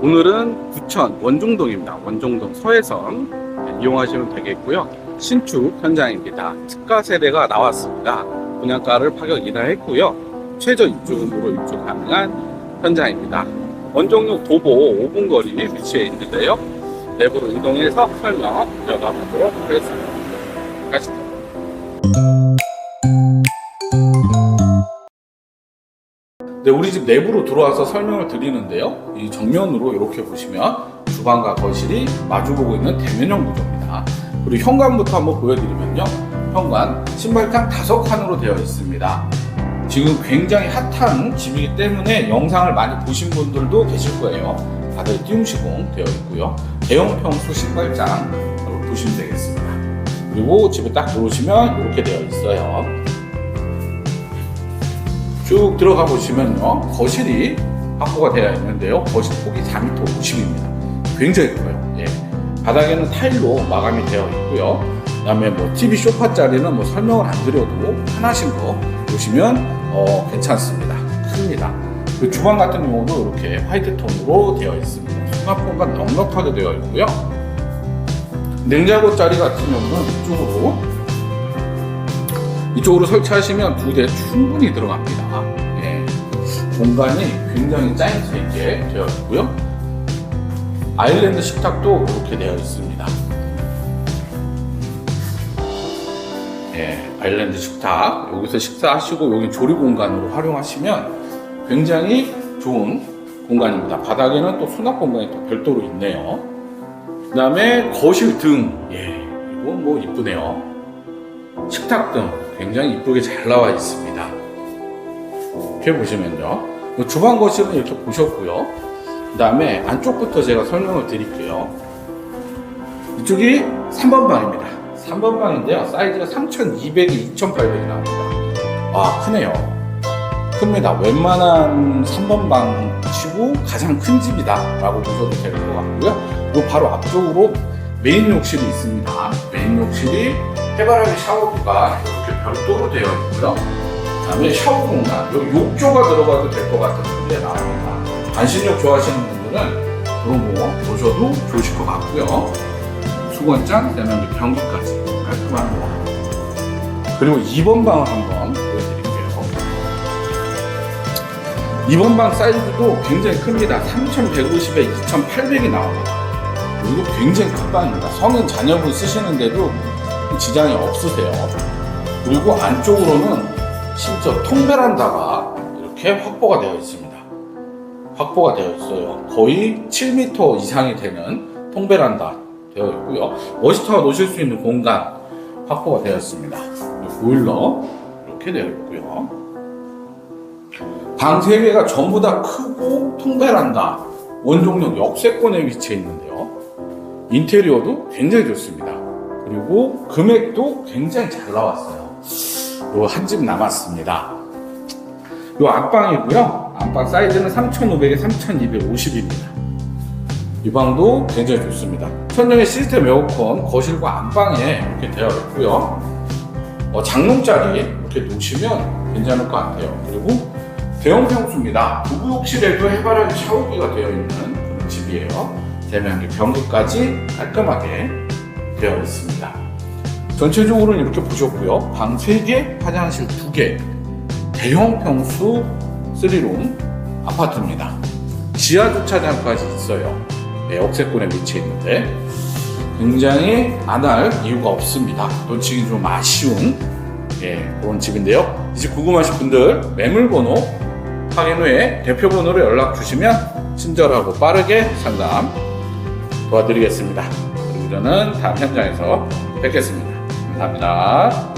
오늘은 부천 원종동입니다. 원종동 서해선 네, 이용하시면 되겠고요. 신축 현장입니다. 특가 세대가 나왔습니다. 분양가를 파격 인하했고요. 최저 입주금으로 입주 가능한 현장입니다. 원종역 도보 5분 거리에 위치해 있는데요. 내부로 이동해서 설명 들어가 보도록 하겠습니다. 가시죠. 네, 우리 집 내부로 들어와서 설명을 드리는데요. 이 정면으로 이렇게 보시면 주방과 거실이 마주보고 있는 대면형 구조입니다. 그리고 현관부터 한번 보여드리면요. 현관 신발장 다섯 칸으로 되어 있습니다. 지금 굉장히 핫한 집이기 때문에 영상을 많이 보신 분들도 계실 거예요. 바닥에 띄움 시공 되어 있고요. 대형 평수 신발장 보시면 되겠습니다. 그리고 집에 딱 들어오시면 이렇게 되어 있어요. 쭉 들어가 보시면요 거실이 확보가 되어 있는데요. 거실 폭이 4m 50입니다. 굉장히 커요. 예. 바닥에는 타일로 마감이 되어 있고요. 그 다음에 뭐 TV 소파 자리는 뭐 설명을 안 드려도 편하신 거 보시면 어, 괜찮습니다. 큽니다. 그 주방 같은 경우도 이렇게 화이트 톤으로 되어 있습니다. 수납공가 넉넉하게 되어 있고요. 냉장고 자리 같은 경우는 이쪽으로 이쪽으로 설치하시면 두 대 충분히 들어갑니다. 예. 공간이 굉장히 짜임새 있게 되어 있고요. 아일랜드 식탁도 이렇게 되어 있습니다. 예, 아일랜드 식탁 여기서 식사하시고 여기 조리 공간으로 활용하시면 굉장히 좋은 공간입니다. 바닥에는 또 수납 공간이 또 별도로 있네요. 그 다음에 거실 등, 예, 이거 뭐 이쁘네요. 식탁 등 굉장히 이쁘게 잘 나와 있습니다. 이렇게 보시면요. 뭐 주방 거실은 이렇게 보셨고요. 그 다음에 안쪽부터 제가 설명을 드릴게요. 이쪽이 3번 방입니다. 3번 방인데요. 사이즈가 3200에 2800이 나옵니다. 아, 크네요. 큽니다. 웬만한 3번 방 치고 가장 큰 집이다. 라고 보셔도 될 것 같고요. 요 바로 앞쪽으로 메인 욕실이 있습니다. 메인 욕실이 해바라기 샤워기가 이렇게 별도로 되어 있고요. 그다음에 샤워 공간, 여기 욕조가 들어가도 될 것 같은 크기에 나옵니다. 반신욕 좋아하시는 분들은 그런 거 보셔도 좋으실 것 같고요. 수건장, 그다음에 변기까지 깔끔한 거. 그리고 2번 방을 한번 보여드릴게요. 2번 방 사이즈도 굉장히 큽니다. 3150에 2800이 나옵니다. 이거 굉장히 큰 방입니다. 성인 자녀분 쓰시는데도 지장이 없으세요. 그리고 안쪽으로는 심지어 통베란다가 이렇게 확보가 되어 있습니다. 확보가 되어 있어요. 거의 7m 이상이 되는 통베란다 되어 있고요. 워시터가 놓으실 수 있는 공간 확보가 되어 있습니다. 보일러 이렇게 되어 있고요. 방 3개가 전부 다 크고 통베란다 원종역 역세권에 위치해 있는데요. 인테리어도 굉장히 좋습니다. 그리고 금액도 굉장히 잘 나왔어요. 요 한 집 남았습니다. 요 안방이고요. 안방 사이즈는 3,500에 3,250입니다. 이 방도 굉장히 좋습니다. 천정의 시스템 에어컨 거실과 안방에 이렇게 되어 있고요. 어, 장롱자리 이렇게 놓으시면 괜찮을 것 같아요. 그리고 대형 평수입니다. 부부 욕실에도 해바라기 샤워기가 되어 있는 그런 집이에요. 대면기 변기까지 깔끔하게 되어 있습니다. 전체적으로는 이렇게 보셨고요. 방 3개, 화장실 2개, 대형 평수 3룸 아파트입니다. 지하 주차장까지 있어요. 네, 억세권에 위치해 있는데 굉장히 안 할 이유가 없습니다. 놓치기 좀 아쉬운 예, 그런 집인데요. 이집 궁금하신 분들 매물번호 확인 후에 대표번호로 연락 주시면 친절하고 빠르게 상담 도와드리겠습니다. 저는 다음 현장에서 뵙겠습니다. 감사합니다.